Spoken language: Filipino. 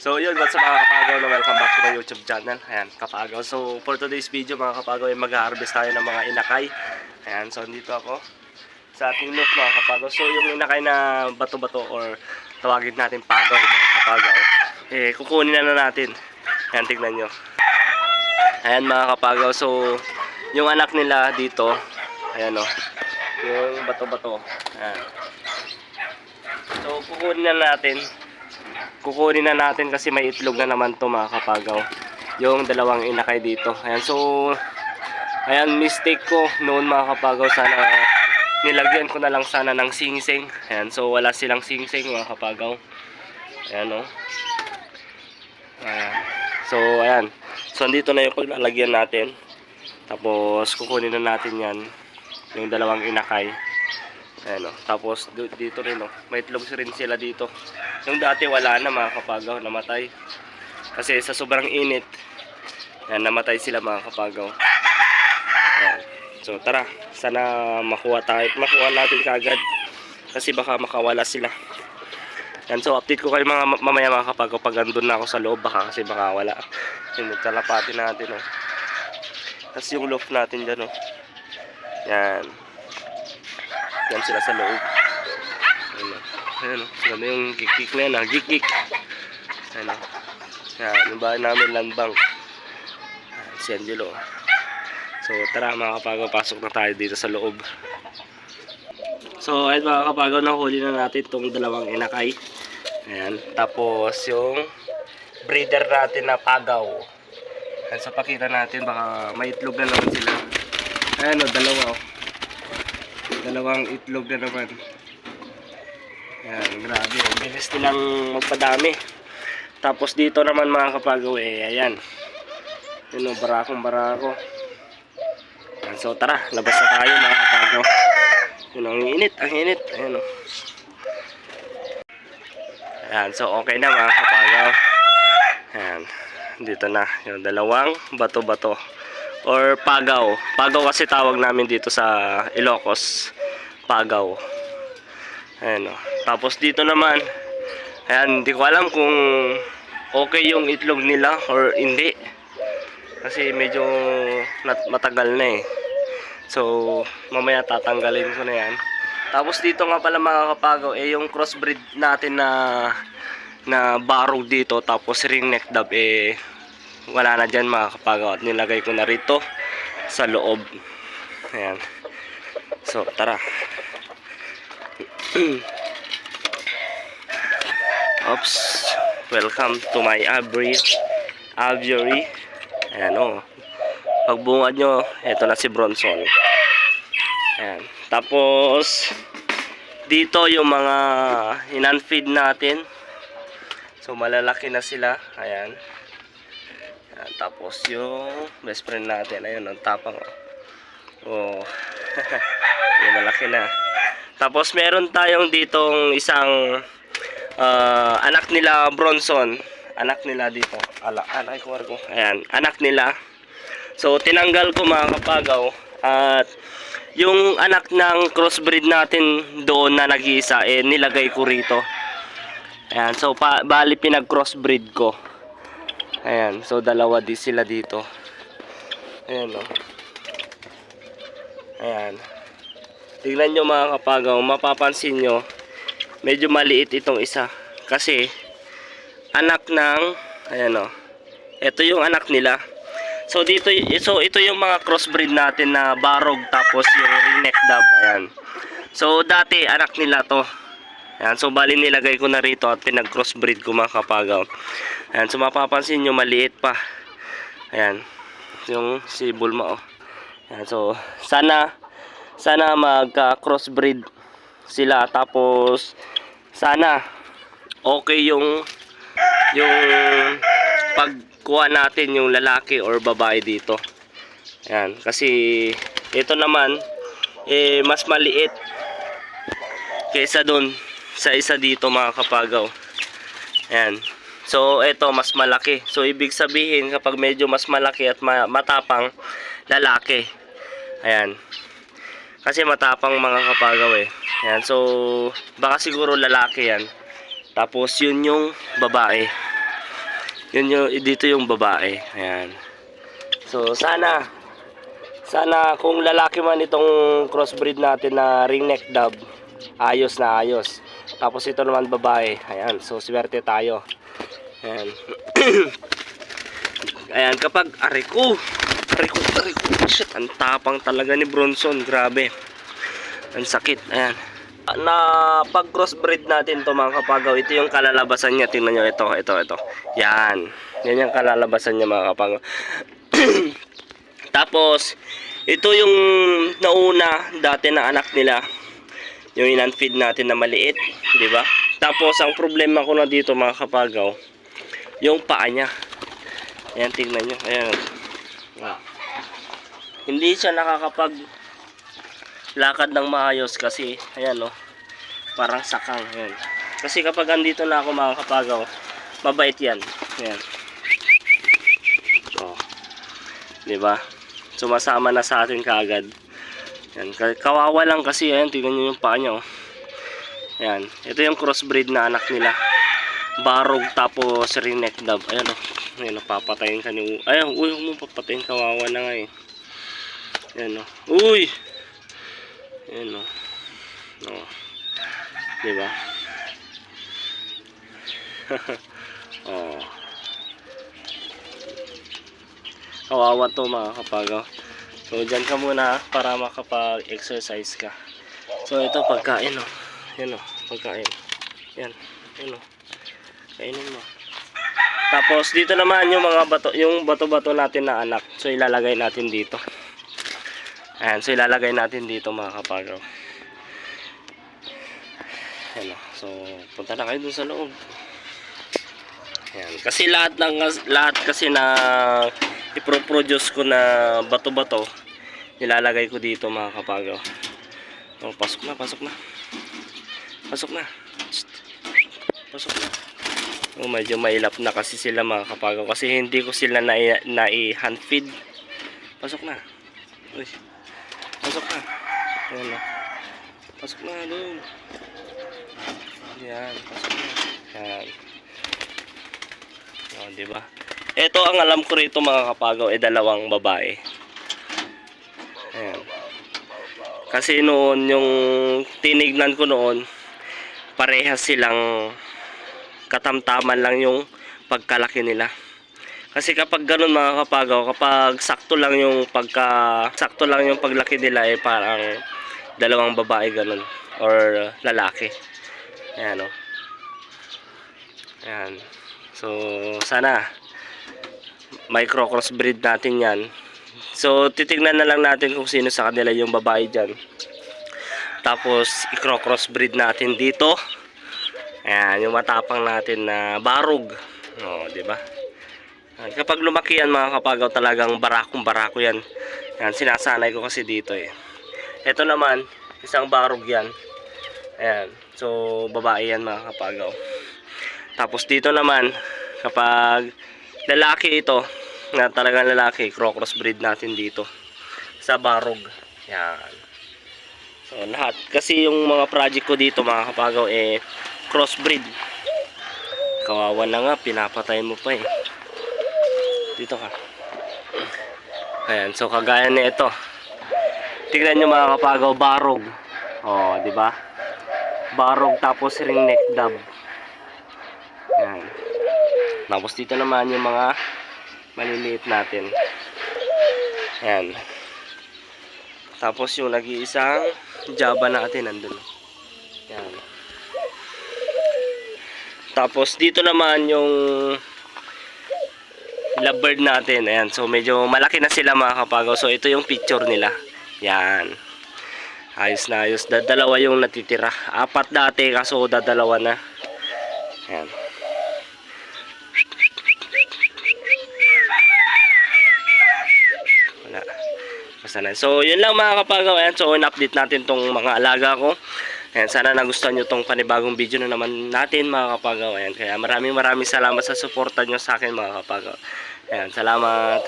So yun, what's up mga kapagaw na welcome back to my YouTube channel. Ayan, kapagaw. So for today's video mga kapagaw ay mag-harvest tayo ng mga inakay. Ayan, so dito ako sa ating loop mga kapagaw. So yung inakay na bato-bato or tawagin natin pagaw mga kapagaw. Eh, kukunin na, na natin. Ayan, tignan nyo. Ayan mga kapagaw. So yung anak nila dito, ayan o. yung bato-bato. Ayan. So kukunin na natin kukunin na natin kasi may itlog na naman to mga kapagaw. Yung dalawang inakay dito. Ayan so ayan mistake ko noon mga kapagaw. Sana nilagyan ko na lang sana ng singsing. Ayan so wala silang singsing mga kapagaw. Ayan o ayan. So ayan. So andito na yung paglalagyan natin. Tapos kukunin na natin yan yung dalawang inakay Ayan o. Tapos du- dito rin o. May itlog rin sila dito. Yung dati wala na mga kapagaw. Namatay. Kasi sa sobrang init. Ayan, namatay sila mga kapagaw. Ayan. So tara. Sana makuha tayo. Makuha natin kagad. Kasi baka makawala sila. Yan, so update ko kayo mga ma- mamaya mga kapagaw pag andun na ako sa loob baka kasi baka wala. Yung kalapati natin o. Tapos yung loft natin dyan o. Yan. Yan sila sa loob. Ayan o. Ayan o. Yung kikik na yan ha. Gikik. Ayan o. Yung bahay namin landbang. Ayan, Si Angelo. So tara mga kapagaw. Pasok na tayo dito sa loob. So ayun mga kapagaw. Nahuli na natin itong dalawang inakay. Ayan. Tapos yung breeder natin na pagaw. Ayan. So pakita natin. Baka may itlog na naman sila. Ayan o. Dalawa o. Dalawang itlog na naman. Yan, grabe. Ang bilis nilang magpadami. Tapos dito naman mga kapagaw ayan. Yun o, barakong barako. Yan, so tara, labas na tayo mga kapagaw. Yun, ang init, ang init. Ayan o. Ayan, so okay na mga kapagaw. Ayan, dito na. Yung dalawang bato-bato or pagaw. Pagaw kasi tawag namin dito sa Ilocos. Pagaw. Ayan o. Tapos dito naman, ayan, hindi ko alam kung okay yung itlog nila or hindi. Kasi medyo matagal na eh. So, mamaya tatanggalin ko na yan. Tapos dito nga pala mga kapagaw, eh yung crossbreed natin na na barog dito tapos ring neck dove eh wala na dyan mga kapagaw at nilagay ko na rito sa loob. Ayan. So tara. Oops. Welcome to my aviary aviary ayan o pagbungad nyo eto na si Bronson. Ayan. Tapos dito yung mga inan-feed natin. So malalaki na sila. Ayan Ayan, tapos yung best friend natin, ayun, ang tapang. Oh. yung malaki na. Tapos meron tayong ditong isang ah, anak nila Bronson. Anak nila dito. Ala, anak ko ko. Ayan, anak nila. So tinanggal ko mga kapagaw at yung anak ng crossbreed natin doon na nag-iisa eh nilagay ko rito. Ayan, so pa, bali pinag-crossbreed ko. Ayan, so dalawa di sila dito. Ayan o. Ayan. Tignan nyo mga kapagaw, mapapansin nyo, medyo maliit itong isa. Kasi, anak ng, ayan o. Ito yung anak nila. So dito, so ito yung mga crossbreed natin na barog tapos yung ringneck dove. Ayan. So dati anak nila to. Ayan, so bali nilagay ko na rito at pinag-crossbreed ko mga kapagaw. Ayan, so mapapansin nyo maliit pa. Ayan, yung si Bulma oh. Ayan, so sana sana magka-crossbreed sila tapos sana okay yung yung pagkuha natin yung lalaki or babae dito. Ayan, kasi ito naman eh mas maliit kaysa doon sa isa dito mga kapagaw. Ayan. So, ito mas malaki. So, ibig sabihin kapag medyo mas malaki at ma- matapang, lalaki. Ayan. Kasi matapang mga kapagaw eh. Ayan. So, baka siguro lalaki yan. Tapos, yun yung babae. Yun yung, dito yung babae. Ayan. So, sana, sana kung lalaki man itong crossbreed natin na ringneck dove, ayos na ayos. Tapos ito naman babae. Ayan, so swerte tayo. Ayan. Ayan, kapag ariko, ariko, ariko, shit, ang tapang talaga ni Bronson, grabe. Ang sakit, ayan. Na pag crossbreed natin to mga kapagaw, ito yung kalalabasan niya, tingnan nyo, ito, ito, ito. Yan, yan yung kalalabasan niya mga kapagaw. Tapos, ito yung nauna dati na anak nila. Yung in-feed natin na maliit, di ba? Tapos, ang problema ko na dito mga kapagaw, yung paa niya. Ayan, tingnan nyo. Ayan. Ah. Hindi siya nakakapag lakad ng maayos kasi, ayan no, parang sakang. Ayan. Kasi kapag andito na ako mga kapagaw, mabait yan. Ayan. Oh. Di ba? Sumasama na sa atin kaagad. Yan, ka- kawawa lang kasi ayan, tingnan niyo yung paa niya oh. Ayan, ito yung crossbreed na anak nila. Barog tapos ringneck dove. Ayan oh. Ayan, oh, papatayin ka ni Ayan, uy, mo papatayin, kawawa na nga eh. Ayan oh. Uy! Ayan oh. Oh. Di ba? oh. Kawawa to mga kapagaw. So, dyan ka muna para makapag-exercise ka. So, ito pagkain, oh. Yan, oh. Pagkain. Yan. Yan, oh. Kainin mo. Tapos, dito naman yung mga bato, yung bato-bato natin na anak. So, ilalagay natin dito. Ayan. So, ilalagay natin dito mga kapagaw. Yan, oh. So, punta na kayo dun sa loob. Yan. Kasi lahat ng lahat kasi na iproproduce ko na bato-bato nilalagay ko dito mga kapagaw. Oh, pasok na, pasok na. Pasok na. Pasok na. Oh, medyo mailap na kasi sila mga kapagaw kasi hindi ko sila na, na feed. Pasok na. Uy. Pasok na. Ayan na. Pasok na doon. Yan, pasok na. Yan. Oh, di ba? Ito ang alam ko rito mga kapagaw, eh dalawang babae. Ayan. Kasi noon yung tinignan ko noon, parehas silang katamtaman lang yung pagkalaki nila. Kasi kapag ganun mga kapagaw, kapag sakto lang yung pagka sakto lang yung paglaki nila eh parang dalawang babae ganun or lalaki. Ayan o. Ayan. So, sana micro crossbreed natin yan. So, titignan na lang natin kung sino sa kanila yung babae dyan. Tapos, i-cross crossbreed natin dito. Ayan, yung matapang natin na barog. O, di ba? Ayan, Kapag lumaki yan mga kapagaw, talagang barakong barako yan. Ayan, sinasanay ko kasi dito eh. Ito naman, isang barog yan. Ayan, so babae yan mga kapagaw. Tapos dito naman, kapag lalaki ito, na talagang lalaki, cross breed natin dito sa barog. Yan. So lahat kasi yung mga project ko dito mga kapagaw eh crossbreed. Kawawa na nga, pinapatay mo pa eh. Dito ka. Ayan, so kagaya na ito. Tignan nyo mga kapagaw, barog. Oh, di ba? Barog tapos ring neck dub. Yan. Tapos dito naman yung mga maliliit natin. Yan. Tapos yung nag-iisang Java natin nandun. Yan. Tapos dito naman yung lovebird natin. Ayan. So medyo malaki na sila mga kapagaw. So ito yung picture nila. Yan. Ayos na ayos. Dadalawa yung natitira. Apat dati kaso dadalawa na. Ayan. Basta na. So, yun lang mga kapagaw. Ayan, so, in-update natin tong mga alaga ko. Ayan, sana nagustuhan nyo tong panibagong video na naman natin mga kapagaw. Ayan, kaya maraming maraming salamat sa suporta nyo sa akin mga kapagaw. Ayan, salamat.